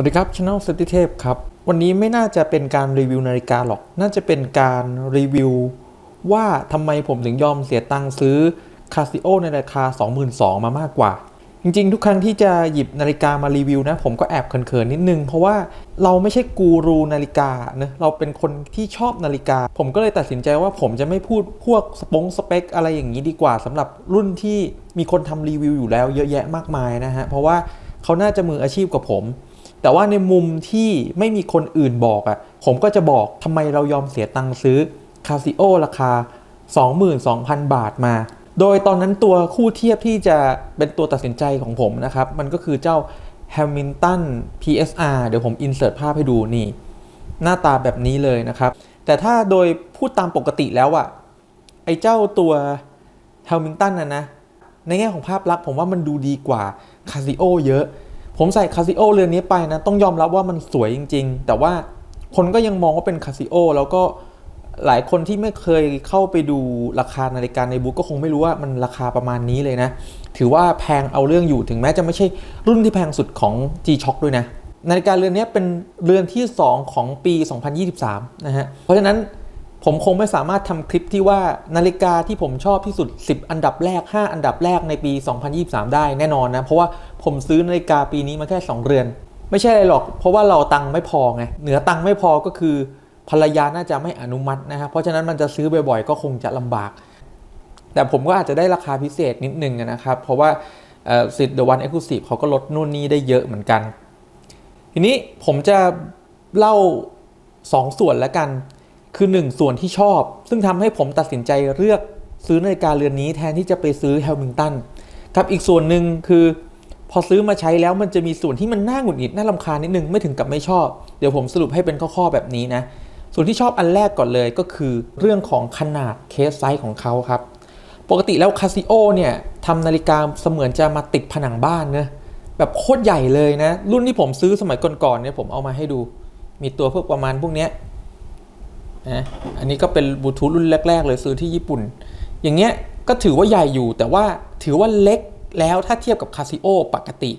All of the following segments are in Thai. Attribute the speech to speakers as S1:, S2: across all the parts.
S1: วัสดีครับช anel สติเทพครับ วันนี้ไม่น่าจะเป็นการรีวิวนาฬิกาหรอก น่าจะเป็นการรีวิว ว่าทำไมผมถึงยอมเสียตังค์ซื้อ Casio ในราคา 22,000 มามากกว่า จริงๆ ทุกครั้งที่จะหยิบนาฬิกามารีวิวนะ ผมก็แอบเขินๆ นิดนึง เพราะว่าเราไม่ใช่กูรูนาฬิกานะเราเป็นคนที่ชอบนาฬิกา ผมก็เลยตัดสินใจว่าผมจะไม่พูดพวกสปงสเปคอะไรอย่างนี้ดีกว่าสำหรับรุ่นที่มีคนทำรีวิวอยู่แล้วเยอะแยะมากมายนะฮะเพราะว่าเขาน่าจะมืออาชีพกับผม แต่ว่าในมุมที่ไม่มีคนอื่นบอกอะ่ะ ผมก็จะบอกทำไมเรายอมเสียตังค์ซื้อ Casio ราคา 22,000 บาทมา โดยตอนนั้นตัวคู่เทียบที่จะเป็นตัวตัดสินใจของผมนะครับ มันก็คือเจ้า Hamilton PSR เดี๋ยวผมอินเสิร์ตภาพให้ดูนี่ หน้าตาแบบนี้เลยนะครับ แต่ถ้าโดยพูดตามปกติแล้วอะไอ้เจ้าตัว Hamilton นะนะ ในแง่ของภาพลักษณ์ผมว่ามันดูดีกว่า Casio เยอะ ผมใส่ Casio เรือนนี้ไปนะต้องยอมรับว่ามันสวยจริง ๆ แต่ว่าคนก็ยังมองว่าเป็น Casio แล้วก็หลายคนที่ไม่เคยเข้าไปดูราคานาฬิกาในบุ๊กก็คงไม่รู้ว่ามันราคาประมาณนี้เลยนะ ถือว่าแพงเอาเรื่องอยู่ถึงแม้จะไม่ใช่รุ่นที่แพงสุดของ G-Shock ด้วยนะ นาฬิกาเรือนนี้เป็นเรือนที่ 2 ของปี 2023 นะฮะ เพราะฉะนั้น ผมคงไม่สามารถทำคลิปที่ว่านาฬิกาที่ผมชอบที่สุด 10 อันดับแรก 5 อันดับแรกในปี 2023 ได้แน่นอนนะ เพราะว่าผมซื้อนาฬิกาปีนี้มาแค่ 2 เรือน ไม่ใช่อะไรหรอก เพราะว่าเราตังค์ไม่พอไง เหนือตังค์ไม่พอก็คือภรรยาน่าจะไม่อนุมัตินะครับเพราะฉะนั้นมันจะซื้อบ่อยๆ ก็คงจะลำบาก แต่ผมก็อาจจะได้ราคาพิเศษนิดนึงนะครับ เพราะว่าสิทธิ์ The One Exclusive เขาก็ลดนู่นนี่ได้เยอะเหมือนกัน ทีนี้ผมจะเล่า 2ส่วนแล้วกัน คือ1ส่วนที่ชอบ ซึ่งทำให้ผมตัดสินใจเลือกซื้อนาฬิกาเรือนนี้แทนที่จะไปซื้อแฮมิลตันครับอีกส่วนหนึ่งคือ พอซื้อมาใช้แล้วมันจะมีส่วนที่มันน่าหงุดหงิดน่าลำคาญนิดนึงไม่ถึงกับไม่ชอบ เดี๋ยวผมสรุปให้เป็นข้อๆแบบนี้นะ ส่วนที่ชอบอันแรกก่อนเลยก็คือเรื่องของขนาดเคสไซส์ของเขาครับ ปกติแล้วคาซิโอเนี่ยทำนาฬิกาเสมือนจะมาติดผนังบ้านนะแบบโคตรใหญ่เลยนะ รุ่นที่ผมซื้อสมัยก่อนๆเนี่ยผมเอามาให้ดู มีตัวพวกประมาณพวกเนี้ย นะอันนี้ก็เป็นบลูทูธรุ่นแรก ๆ เลยซื้อที่ญี่ปุ่น อย่างเงี้ยก็ถือว่าใหญ่อยู่แต่ว่าถือว่าเล็กแล้วถ้าเทียบกับคาซิโอปกติ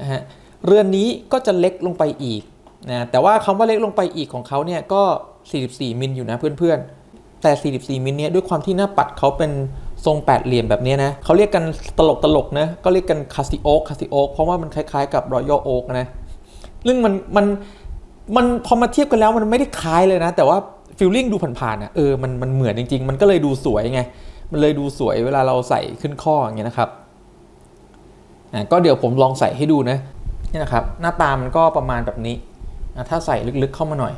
S1: นะฮะเรือนนี้ก็จะเล็กลงไปอีกนะแต่ว่าคำว่าเล็กลงไปอีกของเขาเนี่ยก็ 44 มิลอยู่นะเพื่อนๆ แต่ 44 มิลเนี่ยด้วยความที่หน้าปัดเขาเป็นทรงแปดเหลี่ยมแบบนี้นะเขาเรียกกันตลกตลกนะก็เรียกกันคาซิโอคาซิโอเพราะว่ามันคล้ายๆกับรอยัลโอ๊กนะซึ่งมันมันมันพอมาเทียบกันแล้วมันไม่ได้คล้ายเลยนะ แต่ว่า ฟิลลิ่งดูผ่านๆอะเออมันมันเหมือนจริง ๆ มันก็เลยดูสวยไง มันเลยดูสวยเวลาเราใส่ขึ้นข้ออย่างเงี้ยนะครับอะก็เดี๋ยวผมลองใส่ให้ดูนะนี่นะครับหน้าตามันก็ประมาณแบบนี้นะถ้าใส่ลึกๆเข้ามาหน่อย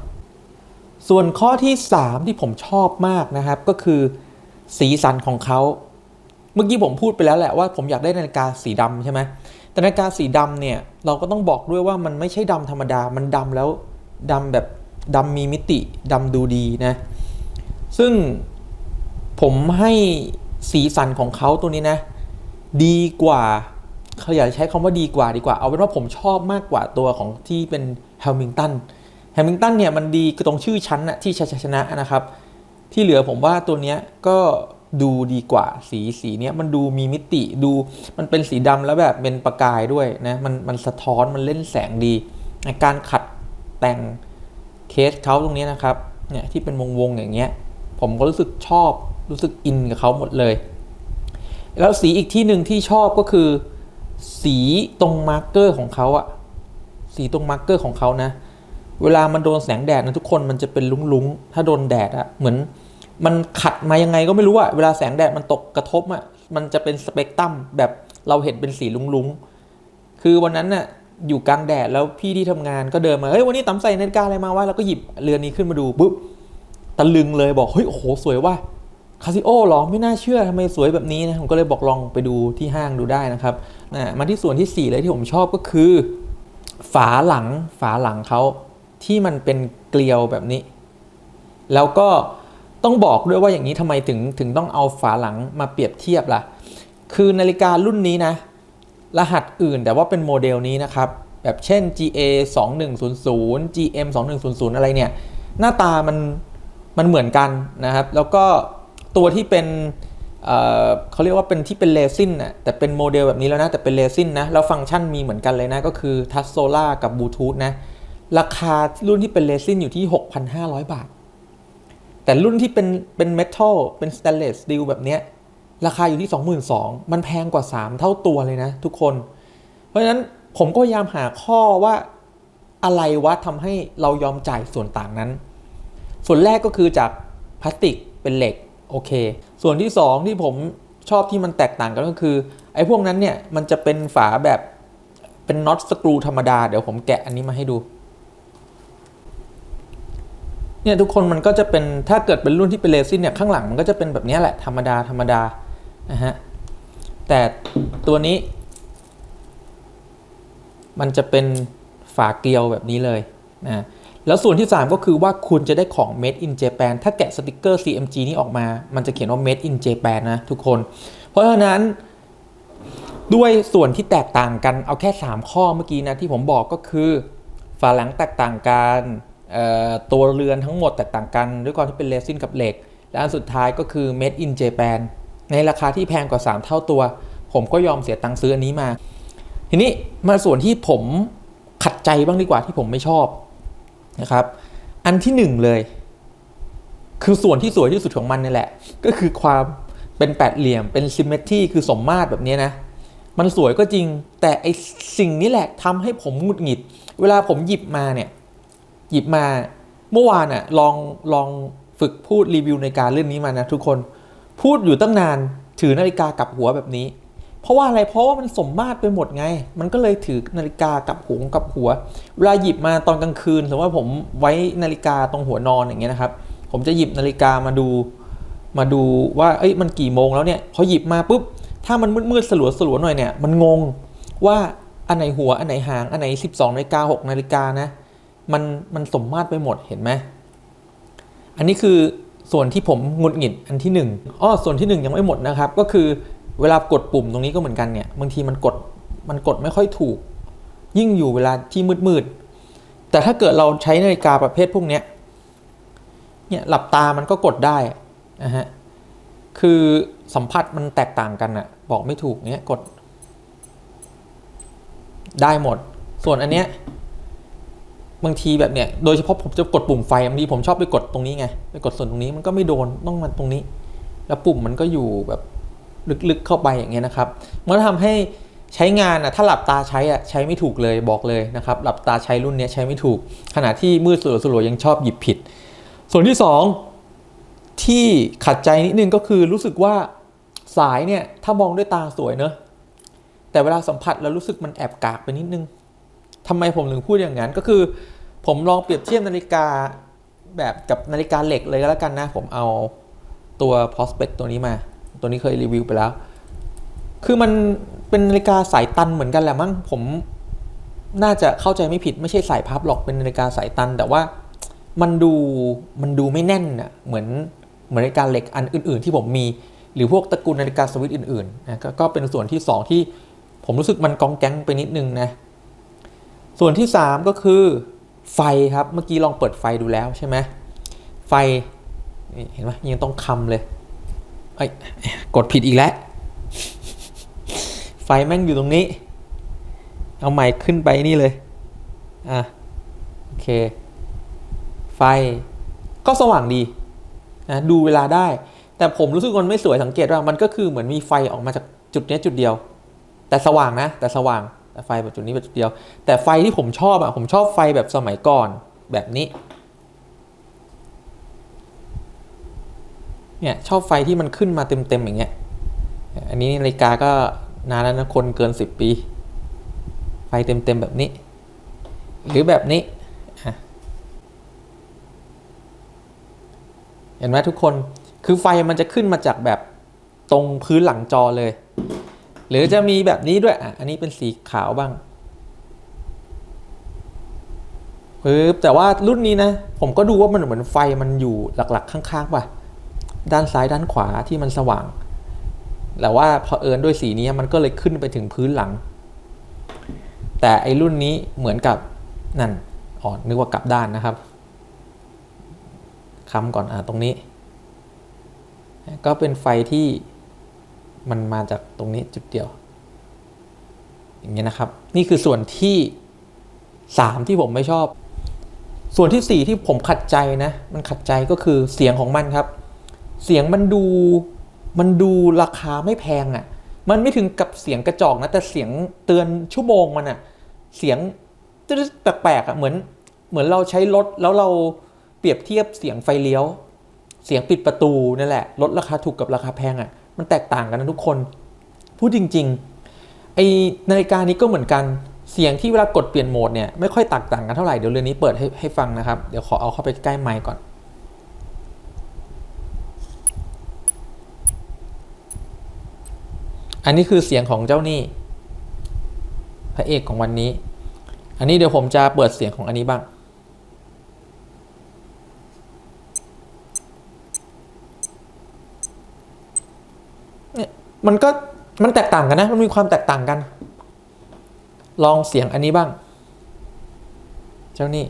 S1: ส่วนข้อที่ 3 ที่ผมชอบมากนะครับก็คือสีสันของเขาเมื่อกี้ผมพูดไปแล้วแหละว่าผมอยากได้นาฬิกาสีดำใช่ไหมแต่นาฬิกาสีดำเนี่ยเราก็ต้องบอกด้วยว่ามันไม่ใช่ดำธรรมดา มันดำแล้วดำแบบ ดำมีมิติดำดูดีนะ ซึ่งผมให้สีสันของเขาตัวนี้นะ ดีกว่าเขาอยากใช้คำว่าดีกว่าดีกว่า เอาเป็นว่าผมชอบมากกว่าตัวของที่เป็นแฮมิลตันแฮมิลตันเนี่ยมันดีคือตรงชื่อชั้นนะที่ชัยชนะนะครับ ที่เหลือผมว่าตัวเนี้ยก็ดูดีกว่าสีสีเนี้ยมันดูมีมิติดูมันเป็นสีดำแล้วแบบเป็นประกายด้วยนะมันมันสะท้อนมันเล่นแสงดี การขัดแต่ง เคสเขาตรงนี้นะครับเนี่ยที่เป็นวงวงอย่างเงี้ยผมก็รู้สึกชอบรู้สึกอินกับเขาหมดเลย แล้วสีอีกที่หนึ่งที่ชอบก็คือ สีตรงมาร์กเกอร์ของเขาอะสีตรงมาร์กเกอร์ของเขานะ เวลามันโดนแสงแดดนะทุกคนมันจะเป็นลุ้งๆ ถ้าโดนแดดอะเหมือนมันขัดมายังไงก็ไม่รู้อะเวลาแสงแดดมันตกกระทบอะมันจะเป็นสเปกตรัมแบบเราเห็นเป็นสีลุ้งๆ คือวันนั้นน่ะ อยู่กลางแดดแล้วพี่ที่ทำงานก็เดินมาเฮ้ยวันนี้ต๋ำใส่นาฬิกาอะไรมาวะแล้วก็หยิบเรือนนี้ขึ้นมาดูปุ๊บตะลึงเลยบอกเฮ้ยโอ้โหสวยว่ะคาซิโอหรอไม่น่าเชื่อทำไมสวยแบบนี้นะผมก็เลยบอกลองไปดูที่ห้างดูได้นะครับนะมาที่ส่วนที่ 4 เลยที่ผมชอบก็คือ ฝาหลังฝาหลังเขาที่มันเป็นเกลียวแบบนี้ แล้วก็ต้องบอกด้วยว่าอย่างนี้ทำไมถึงถึงต้องเอาฝาหลังมาเปรียบเทียบล่ะ คือนาฬิการุ่นนี้นะ รหัสอื่นแต่ว่าเป็นโมเดลนี้นะครับ แบบเช่น GA 2100 GM 2100 อะไรเนี่ย หน้าตามันมันเหมือนกันนะครับ แล้วก็ตัวที่เป็นเเขาเรียกว่าเป็นที่เป็นเรซินน่ะแต่เป็นโมเดลแบบนี้แล้วนะ แต่เป็นเรซินนะ แล้วฟังก์ชันมีเหมือนกันเลยนะ ก็คือทัชโซล่ากับบลูทูธนะ ราคารุ่นที่เป็นเรซินอยู่ที่ 6,500 บาท แต่รุ่นที่เป็นเป็นเมทัลเป็นสแตนเลสสตีลแบบเนี้ย ราคาอยู่ที่ 22,000มันแพงกว่า 3 เท่าตัวเลยนะทุกคน เพราะฉะนั้นผมก็พยายามหาข้อว่าอะไรวะทำให้เรายอมจ่ายส่วนต่างนั้น ส่วนแรกก็คือจากพลาสติกเป็นเหล็กโอเค ส่วนที่ 2 ที่ผมชอบที่มันแตกต่างกันก็คือไอ้พวกนั้นเนี่ยมันจะเป็นฝาแบบเป็นน็อตสกรูธรรมดา เดี๋ยวผมแกะอันนี้มาให้ดูเนี่ยทุกคนมันก็จะเป็นถ้าเกิดเป็นรุ่นที่เป็นเรซินเนี่ยข้างหลังมันก็จะเป็นแบบนี้แหละธรรมดาธรรมดา นะฮะแต่ตัวนี้ มันจะเป็นฝาเกลียวแบบนี้เลยนะแล้วส่วนที่ 3 ก็คือว่าคุณจะได้ของ made in Japan ถ้าแกะสติกเกอร์ CMG นี้ออกมา มันจะเขียนว่า made in Japan นะทุกคน เพราะฉะนั้นด้วยส่วนที่แตกต่างกันเอาแค่ 3 ข้อเมื่อกี้นะที่ผมบอกก็คือฝาหลังแตกต่างกันตัวเรือนทั้งหมดแตกต่างกัน ด้วยความที่เป็นเรซินกับเหล็ก และอันสุดท้ายก็คือ made in Japan ในราคาที่แพงกว่า 3 เท่าตัว ผมก็ยอมเสียตังค์ซื้ออันนี้มา ทีนี้มาส่วนที่ผมขัดใจบ้างดีกว่าที่ผมไม่ชอบนะครับ อันที่หนึ่งเลย คือส่วนที่สวยที่สุดของมันนี่แหละ ก็คือความเป็นแปดเหลี่ยมเป็นซิมเมตรีคือสมมาตรแบบนี้นะมันสวยก็จริง แต่ไอสิ่งนี้แหละทำให้ผมหงุดหงิด เวลาผมหยิบมาเนี่ยหยิบมาเมื่อวานอะลองลองฝึกพูดรีวิวในการเรื่องนี้มานะทุกคน พูดอยู่ตั้งนานถือนาฬิกากลับหัวแบบนี้ เพราะว่าอะไรเพราะว่ามันสมมาตรไปหมดไง มันก็เลยถือนาฬิกากลับหัวกับหัว เวลาหยิบมาตอนกลางคืนสมมติว่าผมไว้นาฬิกาตรงหัวนอนอย่างเงี้ยนะครับ ผมจะหยิบนาฬิกามาดูมาดูว่าเอ้ยมันกี่โมงแล้วเนี่ยพอหยิบมาปุ๊บถ้ามันมืดๆสลัวสลัวหน่อยเนี่ยมันงงว่าอันไหนหัวอันไหนหางอันไหน 12นาฬิกา6นาฬิกานะมันมันสมมาตรไปหมดเห็นไหมอันนี้คือ ส่วนที่ผมงุดหงิดอันที่หนึ่งอ้อส่วนที่หนึ่งยังไม่หมดนะครับ ก็คือเวลากดปุ่มตรงนี้ก็เหมือนกันเนี่ยบางทีมันกดมันกดไม่ค่อยถูก ยิ่งอยู่เวลาที่มืดๆแต่ถ้าเกิดเราใช้นาฬิกาประเภทพวกเนี้ยเนี่ยหลับตามันก็กดได้นะฮะคือสัมผัสมันแตกต่างกันอะบอกไม่ถูกเนี้ยกด ได้หมด ส่วนอันเนี้ย บางทีแบบเนี้ยโดยเฉพาะผมจะกดปุ่มไฟบางทีผมชอบไปกดตรงนี้ไงไปกดส่วนตรงนี้มันก็ไม่โดนต้องมาตรงนี้ แล้วปุ่มมันก็อยู่แบบลึกๆเข้าไปอย่างเงี้ยนะครับมันทำให้ใช้งานอะถ้าหลับตาใช้อะใช้ไม่ถูกเลยบอกเลยนะครับหลับตาใช้รุ่นเนี้ยใช้ไม่ถูก ขณะที่มืดสลัวๆยังชอบหยิบผิด ส่วนที่สองที่ขัดใจนิดนึงก็คือรู้สึกว่าสายเนี่ยถ้ามองด้วยตาสวยเนอะแต่เวลาสัมผัสแล้วรู้สึกมันแอบกากไปนิดนึง ทำไมผมถึงพูดอย่างนั้นก็คือ ผมลองเปรียบเทียบนาฬิกาแบบกับนาฬิกาเหล็กเลยก็แล้วกันนะ ผมเอาตัว prospect ตัวนี้มา ตัวนี้เคยรีวิวไปแล้ว คือมันเป็นนาฬิกาสายตันเหมือนกันแหละมั้งผมน่าจะเข้าใจไม่ผิดไม่ใช่สายพับหรอกเป็นนาฬิกาสายตัน แต่ว่ามันดูมันดูไม่แน่นอะเหมือนเหมือนนาฬิกาเหล็กอันอื่น ๆ ที่ผมมี หรือพวกตระกูลนาฬิกาสวิตอื่นๆนะกก็เป็นส่วนที่ 2 ที่ผมรู้สึกมันกองแก๊งไปนิดนึงนะ ส่วนที่ 3 ก็คือไฟครับเมื่อกี้ลองเปิดไฟดูแล้วใช่ไหมไฟเห็นไหมยังต้องคำเลยไอ้กดผิดอีกแล้ว ไฟแม่งอยู่ตรงนี้ เอาใหม่ขึ้นไปนี่เลยอะโอเค ไฟก็สว่างดีนะดูเวลาได้ แต่ผมรู้สึกมันไม่สวยสังเกตว่ามันก็คือเหมือนมีไฟออกมาจากจุดนี้จุดเดียว แต่สว่างนะ แต่สว่าง ไฟแบบจุดนี้แบบจุดเดียว แต่ไฟที่ผมชอบอะผมชอบไฟแบบสมัยก่อนแบบนี้เนี่ยชอบไฟที่มันขึ้นมาเต็มๆอย่างเงี้ย อันนี้นาฬิกาก็นานแล้วนะคนเกิน 10 ปี ไฟเต็มๆแบบนี้ หรือแบบนี้ เห็นไหมทุกคน คือไฟมันจะขึ้นมาจากแบบตรงพื้นหลังจอเลย หรือจะมีแบบนี้ด้วยอะอันนี้เป็นสีขาวบ้างปึ๊บแต่ว่ารุ่นนี้นะ ผมก็ดูว่ามันเหมือนไฟมันอยู่หลักๆ ข้างๆป่ะ ด้านซ้ายด้านขวาที่มันสว่าง แต่ว่าพอเอิญด้วยสีนี้มันก็เลยขึ้นไปถึงพื้นหลัง แต่ไอรุ่นนี้เหมือนกับนั่นอ๋อนึกว่ากลับด้านนะครับค้ำก่อนอ่าตรงนี้ ก็เป็นไฟที่ มันมาจากตรงนี้จุดเดียว อย่างเงี้ยนะครับ นี่คือส่วนที่สามที่ผมไม่ชอบ ส่วนที่สี่ที่ผมขัดใจนะ มันขัดใจก็คือเสียงของมันครับ เสียงมันดูมันดูราคาไม่แพงอะ่ะ มันไม่ถึงกับเสียงกระจอกนะแต่เสียงเตือนชั่วโมงมันอะ่ะ เสียงแปลกๆอะ่ะเหมือนเหมือนเราใช้รถแล้วเราเปรียบเทียบเสียงไฟเลี้ยว เสียงปิดประตูนั่นแหละรถราคาถูกกับราคาแพงอะ่ะ มันแตกต่างกันนะทุกคน พูดจริงๆไอนาฬิกานี้ก็เหมือนกันเสียงที่เวลากดเปลี่ยนโหมดเนี่ยไม่ค่อยแตกต่างกันเท่าไหร่เดี๋ยวเรือนนี้เปิดให้ให้ฟังนะครับ เดี๋ยวขอเอาเข้าไปใกล้ไมค์ก่อนอันนี้คือเสียงของเจ้านี่พระเอกของวันนี้ อันนี้เดี๋ยวผมจะเปิดเสียงของอันนี้บ้าง เนี่ย มันก็มันแตกต่างกันนะ มันมีความแตกต่างกัน ลองเสียงอันนี้บ้าง เจ้านี่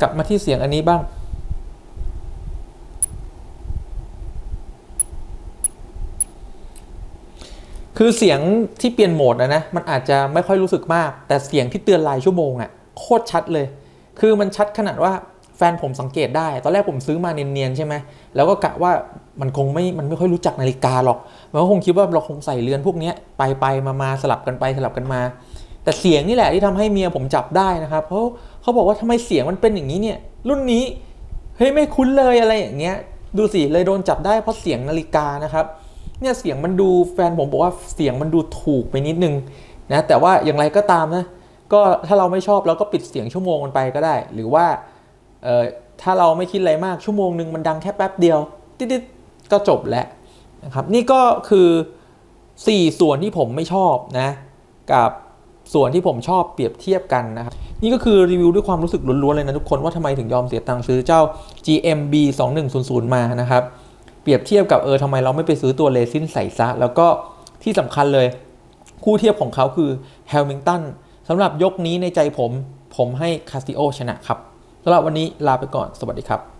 S1: กลับมาที่เสียงอันนี้บ้าง คือเสียงที่เปลี่ยนโหมดนะนะ มันอาจจะไม่ค่อยรู้สึกมาก แต่เสียงที่เตือนรายชั่วโมงอะ่ะ โคตรชัดเลย คือมันชัดขนาดว่าแฟนผมสังเกตได้ ตอนแรกผมซื้อมาเนียนๆใช่ไหมแล้วก็กะว่ามันคงไม่ มันไม่ค่อยรู้จักนาฬิกาหรอก มันก็คงคิดว่าเราคงใส่เรือนพวกนี้ไปไปมามาสลับกันไปสลับกันมา แต่เสียงนี่แหละที่ทำให้เมียผมจับได้นะครับ เพราะเขาบอกว่าทำไมเสียงมันเป็นอย่างนี้เนี่ย รุ่นนี้ เฮ้ยไม่คุ้นเลยอะไรอย่างเงี้ย ดูสิเลยโดนจับได้เพราะเสียงนาฬิกานะครับ เนี่ยเสียงมันดูแฟนผมบอกว่าเสียงมันดูถูกไปนิดนึงนะ แต่ว่าอย่างไรก็ตามนะ ก็ถ้าเราไม่ชอบเราก็ปิดเสียงชั่วโมงมันไปก็ได้ หรือว่าเออถ้าเราไม่คิดอะไรมากชั่วโมงหนึ่งมันดังแค่แป๊บเดียวติดๆก็จบแล้วนะครับนี่ก็คือ 4 ส่วนที่ผมไม่ชอบนะกับส่วนที่ผมชอบเปรียบเทียบกันนะครับนี่ก็คือรีวิวด้วยความรู้สึกล้วนๆเลยนะทุกคนว่าทำไมถึงยอมเสียตังค์ซื้อเจ้า GMB 2100มานะครับเปรียบเทียบกับเออทำไมเราไม่ไปซื้อตัวเลซินใส่ซะ แล้วก็ที่สำคัญเลย คู่เทียบของเขาคือแฮมิงตัน สำหรับยกนี้ในใจผม ผมให้คาซิโอชนะครับสำหรับวันนี้ลาไปก่อนสวัสดีครับ